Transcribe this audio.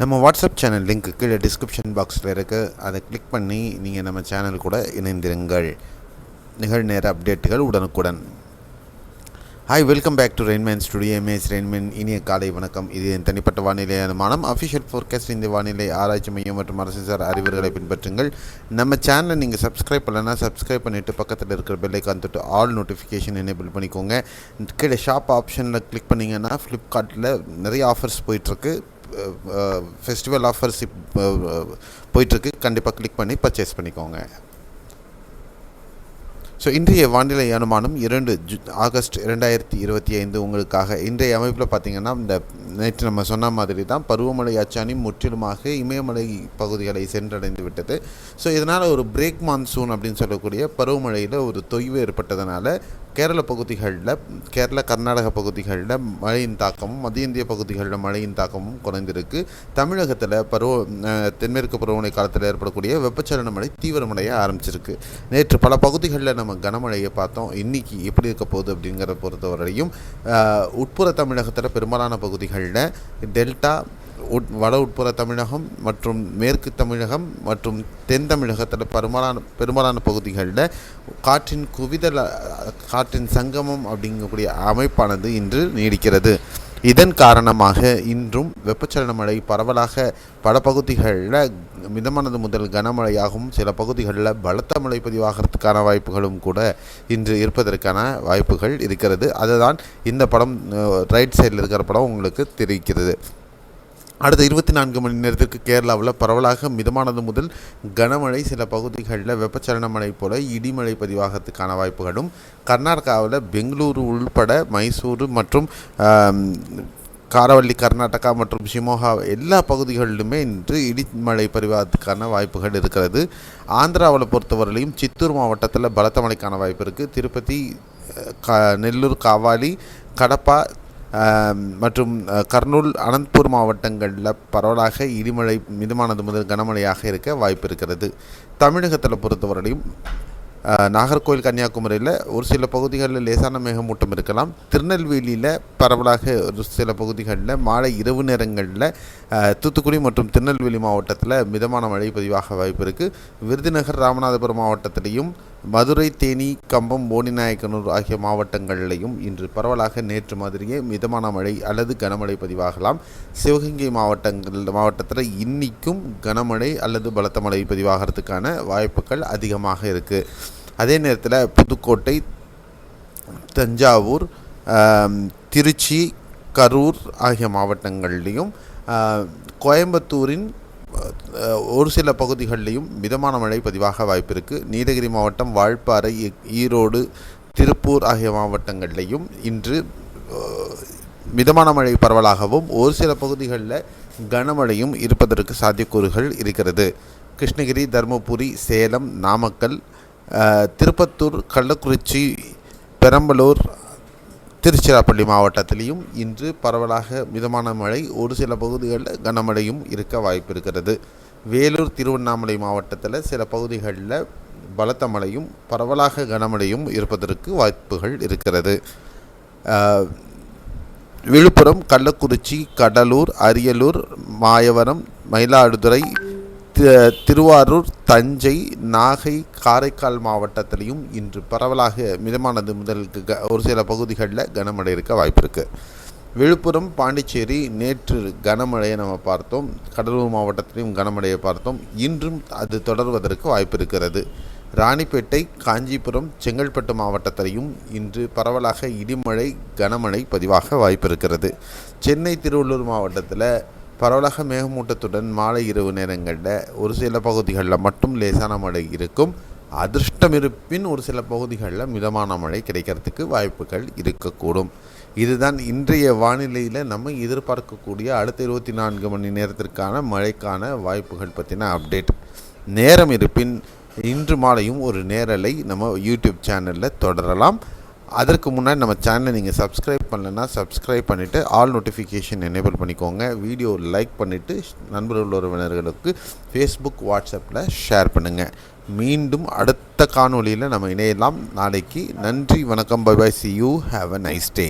நம்ம WhatsApp channel லிங்க்கு கீழே டிஸ்கிரிப்ஷன் பாக்ஸில் இருக்குது அதை கிளிக் பண்ணி நீங்கள் நம்ம சேனல் கூட இணைந்திருங்கள். நிகழ்நேர அப்டேட்டுகள் உடனுக்குடன். Hi welcome back to Rainman studio MAS Rainman இனிய காலை வணக்கம். இது என் தனிப்பட்ட வானிலை அனுமானம். அஃபிஷியல் ஃபோர்காஸ்ட் இந்த வானிலை ஆராய்ச்சி மையம் மற்றும் அரசு சார் அறிவுரைகளை பின்பற்றுங்கள். நம்ம சேனலை நீங்கள் சப்ஸ்கிரைப் பண்ணலன்னா சப்ஸ்கிரைப் பண்ணிவிட்டு பக்கத்தில் இருக்கிற பெல்லைக்கான் தொட்டு ஆல் நோட்டிஃபிகேஷன் எனேபிள் பண்ணிக்கோங்க. கீழே ஷாப் ஆப்ஷனில் கிளிக் பண்ணிங்கன்னா ஃப்ளிப்கார்ட்டில் நிறைய ஆஃபர்ஸ் போயிட்டுருக்கு ஃபெஸ்டிவல் ஆஃபர்ஸ் இப்போ போயிட்டுருக்கு. கண்டிப்பாக கிளிக் பண்ணி பர்ச்சேஸ் பண்ணிக்கோங்க. ஸோ இன்றைய வானிலை அனுமானம் இரண்டு ஜு ஆகஸ்ட் இரண்டாயிரத்தி இருபத்தி ஐந்து உங்களுக்காக. இன்றைய அமைப்பில் பார்த்தீங்கன்னா இந்த நேற்று நம்ம சொன்ன மாதிரி தான் பருவமழை அச்சாணி முற்றிலுமாக இமயமலை பகுதிகளை சென்றடைந்து விட்டது. ஸோ இதனால் ஒரு பிரேக் மான்சூன் அப்படின்னு சொல்லக்கூடிய பருவமழையில் ஒரு தொய்வு ஏற்பட்டதுனால கேரள பகுதிகளில் கேரள கர்நாடக பகுதிகளில் மழையின் தாக்கமும் மத்திய இந்திய பகுதிகளில் மழையின் தாக்கமும் குறைந்திருக்கு. தமிழகத்தில் பருவ தென்மேற்கு பருவமழை காலத்தில் ஏற்படக்கூடிய வெப்பச்சலன மழை தீவிரமடைய ஆரம்பிச்சிருக்கு. நேற்று பல பகுதிகளில் நம்ம நம்ம கனமழையை பார்த்தோம். இன்றைக்கி எப்படி இருக்க போகுது அப்படிங்கிறத பொறுத்தவரையும் உட்புற தமிழகத்தில் பெரும்பாலான பகுதிகளில் டெல்டா உட் வட உட்புற தமிழகம் மற்றும் மேற்கு தமிழகம் மற்றும் தென் தமிழகத்தில் பெரும்பாலான பெரும்பாலான பகுதிகளில் காற்றின் குவிதல் காற்றின் சங்கமம் அப்படிங்கக்கூடிய அமைப்பானது இன்று நீடிக்கிறது. இதன் காரணமாக இன்றும் வெப்பச்சலன மழை பரவலாக பல பகுதிகளில் மிதமானது முதல் கனமழையாகவும் சில பகுதிகளில் பலத்த மழை பதிவாகிறதுக்கான வாய்ப்புகளும் கூட இன்று இருப்பதற்கான வாய்ப்புகள் இருக்கிறது. அதுதான் இந்த படம் ரைட் சைடில் இருக்கிற படம் உங்களுக்கு தெரிவிக்கிறது. அடுத்த இருபத்தி நான்கு மணி நேரத்திற்கு கேரளாவில் பரவலாக மிதமானது முதல் கனமழை. சில பகுதிகளில் வெப்பச்சலன மழை போல இடிமழை பதிவாகிறதுக்கான வாய்ப்புகளும். கர்நாடகாவில் பெங்களூரு உள்பட மைசூரு மற்றும் காரவள்ளி கர்நாடகா மற்றும் ஷிமோகா எல்லா பகுதிகளிலுமே இன்று இடிமழை பதிவாகிறதுக்கான வாய்ப்புகள் இருக்கிறது. ஆந்திராவில் பொறுத்தவரையிலையும் சித்தூர் மாவட்டத்தில் பலத்த மழைக்கான வாய்ப்பு இருக்குது திருப்பதி கா நெல்லூர் காவாலி கடப்பா மற்றும் கர்னூல் அனந்த்பூர் மாவட்டங்களில் பரவலாக இடிமழை மிதமானது முதல் கனமழையாக இருக்க வாய்ப்பு இருக்கிறது. தமிழகத்தில் பொறுத்தவரையும் நாகர்கோவில் கன்னியாகுமரியில் ஒரு சில பகுதிகளில் லேசான மேகமூட்டம் இருக்கலாம். திருநெல்வேலியில் பரவலாக ஒரு சில பகுதிகளில் மாலை இரவு நேரங்களில் தூத்துக்குடி மற்றும் திருநெல்வேலி மாவட்டத்தில் மிதமான மழை பதிவாக வாய்ப்பு இருக்குது விருதுநகர் ராமநாதபுரம் மாவட்டத்திலையும் மதுரை தேனி கம்பம் போனிநாயக்கனூர் ஆகிய மாவட்டங்களிலையும் இன்று பரவலாக நேற்று மாதிரியே மிதமான மழை அல்லது கனமழை பதிவாகலாம். சிவகங்கை மாவட்டங்கள் மாவட்டத்தில் இன்னிக்கும் கனமழை அல்லது பலத்த மழை பதிவாகிறதுக்கான வாய்ப்புகள் அதிகமாக இருக்குது அதே நேரத்தில் புதுக்கோட்டை தஞ்சாவூர் திருச்சி கரூர் ஆகிய மாவட்டங்கள்லேயும் கோயம்புத்தூரின் ஒரு சில பகுதிகளிலையும் மிதமான மழை பதிவாக வாய்ப்பு இருக்குது நீலகிரி மாவட்டம் வால்பாறை ஈரோடு திருப்பூர் ஆகிய மாவட்டங்களிலையும் இன்று மிதமான மழை பரவலாகவும் ஒரு சில பகுதிகளில் கனமழையும் இருப்பதற்கு சாத்தியக்கூறுகள் இருக்கிறது. கிருஷ்ணகிரி தருமபுரி சேலம் நாமக்கல் திருப்பத்தூர் கள்ளக்குறிச்சி பெரம்பலூர் திருச்சிராப்பள்ளி மாவட்டத்திலையும் இன்று பரவலாக மிதமான மழை. ஒரு சில பகுதிகளில் கனமழையும் இருக்க வாய்ப்பு இருக்கிறது. வேலூர் திருவண்ணாமலை மாவட்டத்தில் சில பகுதிகளில் பலத்த மழையும் பரவலாக கனமழையும் இருப்பதற்கு வாய்ப்புகள் இருக்கிறது. விழுப்புரம் கள்ளக்குறிச்சி கடலூர் அரியலூர் மாயவரம் மயிலாடுதுறை திருவாரூர் தஞ்சை நாகை காரைக்கால் மாவட்டத்திலையும் இன்று பரவலாக மிதமானது முதல் ஒரு சில பகுதிகளில் கனமழை இருக்க வாய்ப்பு இருக்குது விழுப்புரம் பாண்டிச்சேரி நேற்று கனமழையை நம்ம பார்த்தோம். கடலூர் மாவட்டத்திலையும் கனமழையை பார்த்தோம். இன்றும் அது தொடர்வதற்கு வாய்ப்பு இருக்கிறது ராணிப்பேட்டை காஞ்சிபுரம் செங்கல்பட்டு மாவட்டத்திலையும் இன்று பரவலாக இடிமழை கனமழை பதிவாக வாய்ப்பு இருக்கிறது சென்னை திருவள்ளூர் மாவட்டத்தில் பரவலாக மேகமூட்டத்துடன் மாலை இரவு நேரங்களில் ஒரு சில பகுதிகளில் மட்டும் லேசான மழை இருக்கும். அதிர்ஷ்டம் இருப்பின் ஒரு சில பகுதிகளில் மிதமான மழை கிடைக்கிறதுக்கு வாய்ப்புகள் இருக்கக்கூடும். இதுதான் இன்றைய வானிலையில் நம்ம எதிர்பார்க்கக்கூடிய அடுத்த இருபத்தி நான்கு மணி நேரத்திற்கான மழைக்கான வாய்ப்புகள் பற்றின அப்டேட். நேரம் இருப்பின் இன்று மாலையும் ஒரு நேரலை நம்ம யூடியூப் சேனலில் தொடரலாம். அதற்கு முன்னாடி நம்ம சேனலை நீங்கள் சப்ஸ்கிரைப் பண்ணலைன்னா சப்ஸ்கிரைப் பண்ணிவிட்டு ஆல் நோட்டிஃபிகேஷன் எனேபிள் பண்ணிக்கோங்க. வீடியோ லைக் பண்ணிவிட்டு நண்பர்கள் உறவினர்களுக்கு ஃபேஸ்புக் வாட்ஸ்அப்பில் ஷேர் பண்ணுங்கள் மீண்டும் அடுத்த காணொளியில் நம்ம இணையலாம். நாளைக்கு நன்றி வணக்கம் bye bye see you have a nice day